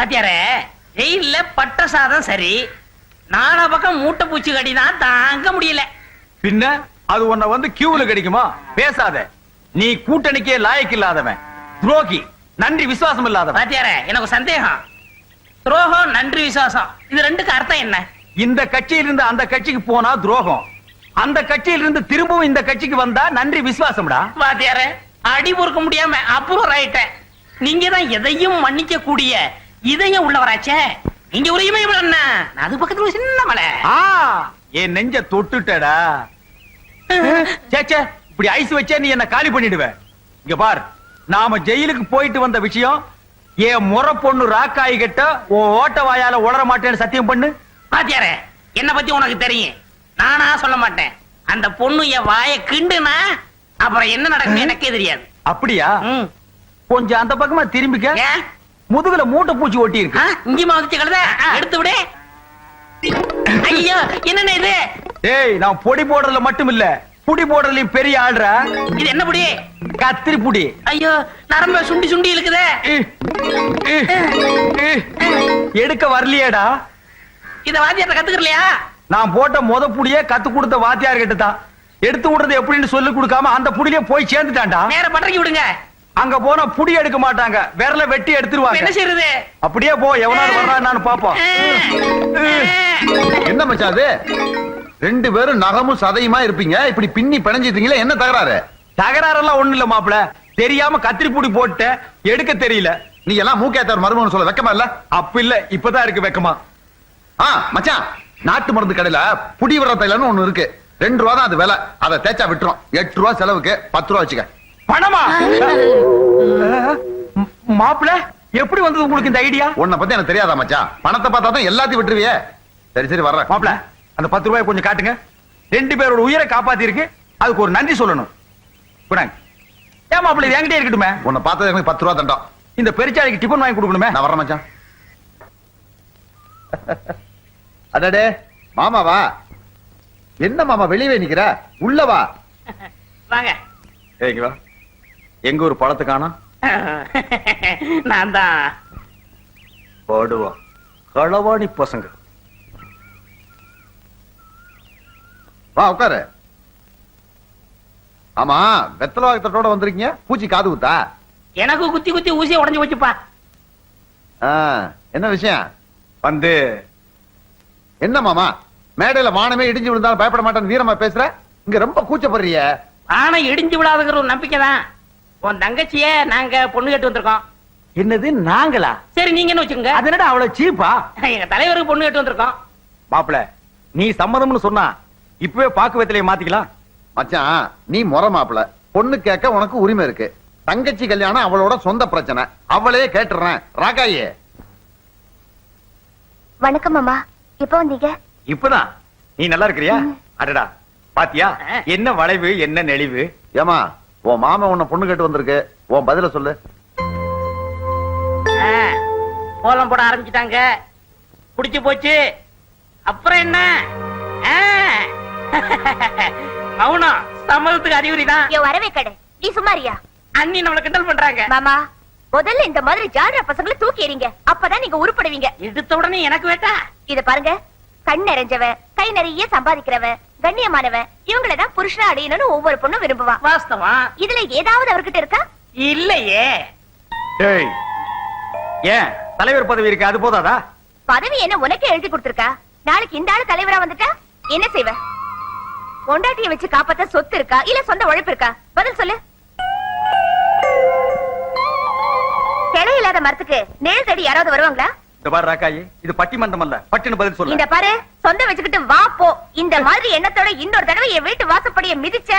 பாத்தியாரே ஜெயில்ல பட்ட சாதம் சரி. நாலா பக்கம் மூட்டை பூச்சி கடி தான் தாங்க முடியல. பின்ன அது உன்னை வந்து கியூல கிடைக்குமா? பேசாத. நீ கூட்டணிக்கே லாயக்கு இல்லாதவன். துரோகி நன்றி விசுவாசம் இல்லாதவன். பாத்தியாரே எனக்கு சந்தேகம். துரோகம் நன்றி விசுவாசம் இது ரெண்டுக்கு அர்த்தம் என்ன? இந்த கட்சியிலிருந்து அந்த கட்சிக்கு போனா துரோகம். அந்த கட்சியிலிருந்து திரும்பவும் இந்த கட்சிக்கு வந்தா நன்றி விசுவாசம்டா. பாத்தியாரே அடி பொறுக்க முடியாம அப்புறம் ஆயிட்டேன் நீங்க தான் எதையும் மன்னிக்க கூடிய இதயம் உள்ளவராச்சே. நீங்க ஒரு இமயம் என்ன அது பக்கத்துல ஒரு சின்ன மலை. ஆ என் நெஞ்ச தொட்டுட்டடா. சேச்சே இப்படி ஐஸ் வச்சே நீ என்ன காலி பண்ணிடுவ. இங்க பார் நாம ஜெயிலுக்கு போயிட்டு வந்த விஷயம் என் முறை பொண்ணு ராக்காய் கிட்ட உன் ஓட்ட வாயால உளர மாட்டேன்னு சத்தியம் பண்ணு. பாத்தியாரே என்ன பத்தி உனக்கு தெரியும். நானா சொல்ல மாட்டேன். அந்த பொண்ணு என் வாய கிண்டுனா அப்புறம் என்ன நடக்கும் எனக்கே தெரியாது. அப்படியா. கொஞ்சம் அந்த பக்கமா திரும்பிக்க. முதுகுல மூட்டை பூச்சி ஒட்டி இருக்கு. இங்கேயுமா வந்துச்சு கழுத. எடுத்து விடு. ஐயோ என்னண்ணே இது? ஏய் நான் பொடி போடுறதுல மட்டும் இல்ல புடி போடுறதுலயும் பெரிய ஆள்றா இது என்ன புடி? கத்திரி புடி. ஐயோ நரம்ப சுண்டி சுண்டி இழுக்குதே. இ, இ, இ. எடுக்க வரலையேடா. இத வாத்தியார்ட்ட கத்துக்கலையா நான் போட்ட முத புடியே கத்து கொடுத்த வாத்தியார் கிட்ட தான் எடுத்து விடுறது எப்படின்னு சொல்லி கொடுக்காம அந்த புடியிலே போய் சேர்ந்துட்டான்டா. நேர பட்டறைக்கு விடுங்க. அங்க போனா புடி எடுக்க மாட்டாங்க. விரல வெட்டி இப்ப என்ன எடுத்துருவாங்க செய்யறது அப்படியே போ எவனாலும் வர்றான்னு பாப்போம். என்ன மச்சான் அது? ரெண்டு பேரும் நகமும் சதையுமா இருப்பீங்க? இப்படி பின்னி பிணைஞ்சிட்டீங்களே என்ன தகராறு? தகராறெல்லாம் ஒண்ணு இல்ல மாப்பிள. தெரியாம கத்திரி புடி போட்டேன் எடுக்க தெரியல. நீ எல்லாம் மூக்கேத்தவர் மருமகன் சொல்ல வெக்கமா இல்ல? அப்ப இல்ல இப்பதான் இருக்கு வெக்கமா. ஆ மச்சான் நாட்டு மருந்து கடையில புடி விடுற தைலன்னு ஒண்ணு இருக்கு. ரெண்டு ரூபா தான் அது விலை. அதை தேய்ச்சா விட்டுரும். எட்டு ரூபா செலவுக்கு பத்து ரூபா வச்சுக்க. பணமா? மாப்பிள எப்படி வந்தது உங்களுக்கு இந்த ஐடியா? உன்னை பத்தி எனக்கு தெரியாதா மச்சான் பணத்தை பார்த்தா தான் எல்லாத்தையும் விட்டுருவியே. சரி சரி வர்றேன். மாப்பிள அந்த பத்து ரூபாய் கொஞ்சம் காட்டுங்க. ரெண்டு பேரோட உயிரை காப்பாத்தி இருக்கு அதுக்கு ஒரு நன்றி சொல்லணும். குடாங்க ஏன் மாப்பிள இது இருக்கட்டுமே? உன்னை பார்த்தது எனக்கு பத்து ரூபா தண்டம். இந்த பெருச்சாளிக்கு டிபன் வாங்கி கொடுக்கணுமே? நான் வர்றேன் மச்சான் அடடே. மாமாவா என்ன மாமா வெளியவே நிக்கிற? உள்ள வா. வாங்க. ஏங்க வா. எங்க ஒரு பழத்தை காணோம் நான் தான். போடுவா. களவாணி பசங்க. வா உட்காரு. ஆமா வெத்தலை வாக்கத்தோட வந்திருக்கீங்க? பூச்சி காது குத்தா? எனக்கு குத்தி குத்தி ஊசியை உடைஞ்சு போச்சுப்பா. என்ன விஷயம்? வந்து என்ன மாமா? மேடையில வானமே இடிஞ்சு விழுந்தாலும் பயப்பட மாட்டேன்னு வீரமா பேசுற? இங்க ரொம்ப கூச்சப்படுறிய. ஆனா இடிஞ்சு விடாதுங்கிற ஒரு நம்பிக்கை தான் உன் தங்கச்சிய நாங்க பொண்ணு கேட்டு வந்திருக்கோம். என்னது நாங்களா? சரி நீங்க என்ன வச்சுக்கோங்க. அது என்னடா அவ்வளவு சீப்பா? எங்க தலைவருக்கு பொண்ணு கேட்டு வந்திருக்கோம். மாப்பிள நீ சம்மதம்னு சொன்னா இப்பவே பாக்கு வெத்தலையை மாத்திக்கலாம். மச்சான் நீ முறை மாப்பிள. பொண்ணு கேட்க உனக்கு உரிமை இருக்கு. தங்கச்சி கல்யாணம் அவளோட சொந்த பிரச்சனை. அவளே கேட்டுறேன். ராக்காயே வணக்கம் மாமா எப்போ வந்தீங்க? இப்பதான். நீ நல்லா இருக்கிறியா? அடடா. பாத்தியா. என்ன வளைவு என்ன நெளிவு? ஏமா உன் மாமன் உன்னை பொண்ணு கேட்டு வந்திருக்கு. உன் பதில சொல்லு. கோலம் போட ஆரம்பிச்சிட்டாங்க. புடிச்சு போச்சு. அப்புறம் என்ன. மௌனம். சம்மதத்துக்கு அறிகுறி தான். என் வரவே கடை. நீ சும்மாரியா அண்ணி நம்மள கிண்டல் பண்றாங்க. மாமா முதல்ல இந்த மாதிரி ஜாடுற பசங்களை தூக்கி எறிங்க. அப்பதான் நீங்க உருப்படுவீங்க. எடுத்த உடனே எனக்கு வேட்டா. இத பாருங்க. கண் நிறைஞ்சவன் கை நிறைய சம்பாதிக்கிறவன் கண்ணியமானவன் இவங்கள தான் புருஷனா அடையணும்னு ஒவ்வொரு பொண்ணும் விரும்புவான் வாஸ்தவம் இதுல ஏதாவது அவர்கிட்ட இருக்கா? இல்லையே. ஏய் ஏன்? தலைவர் பதவி இருக்கு அது போதாதா? பதவி என்ன உனக்கே எழுதி கொடுத்திருக்கா? நாளைக்கு இந்த ஆளு தலைவரா வந்துட்டா? என்ன செய்வ? பொண்டாட்டிய வச்சு காப்பாத்த சொத்து இருக்கா? இல்ல சொந்த உழைப்பு இருக்கா? பதில் சொல்லு. கிளை இல்லாத மரத்துக்கு நேர் தேடி யாராவது வருவாங்களா? பாரு ராக்காயி இது பட்டிமன்றம் அல்ல பட்டுன்னு பதில் இந்த சொல்ல பாரு சொந்த வச்சுக்கிட்டு வா போ. இந்த மாதிரி எண்ணத்தோட இன்னொரு தடவை என் வீட்டு வாசப்படிய மிதிச்ச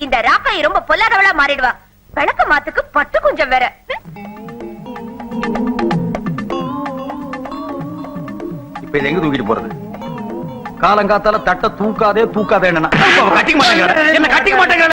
இந்த ராக்காய் ரொம்ப பொல்லாதவளா மாறிடுவா. விளக்க மாத்துக்கு பட்டு கொஞ்சம் வேற. இப்ப இதை எங்க தூக்கிட்டு போறது? காலங்காத்தால தட்ட தூக்காதே தூக்காதே என்ன கட்டிக்க மாட்டேங்கிற என்ன கட்டிக்க மாட்டேங்கிற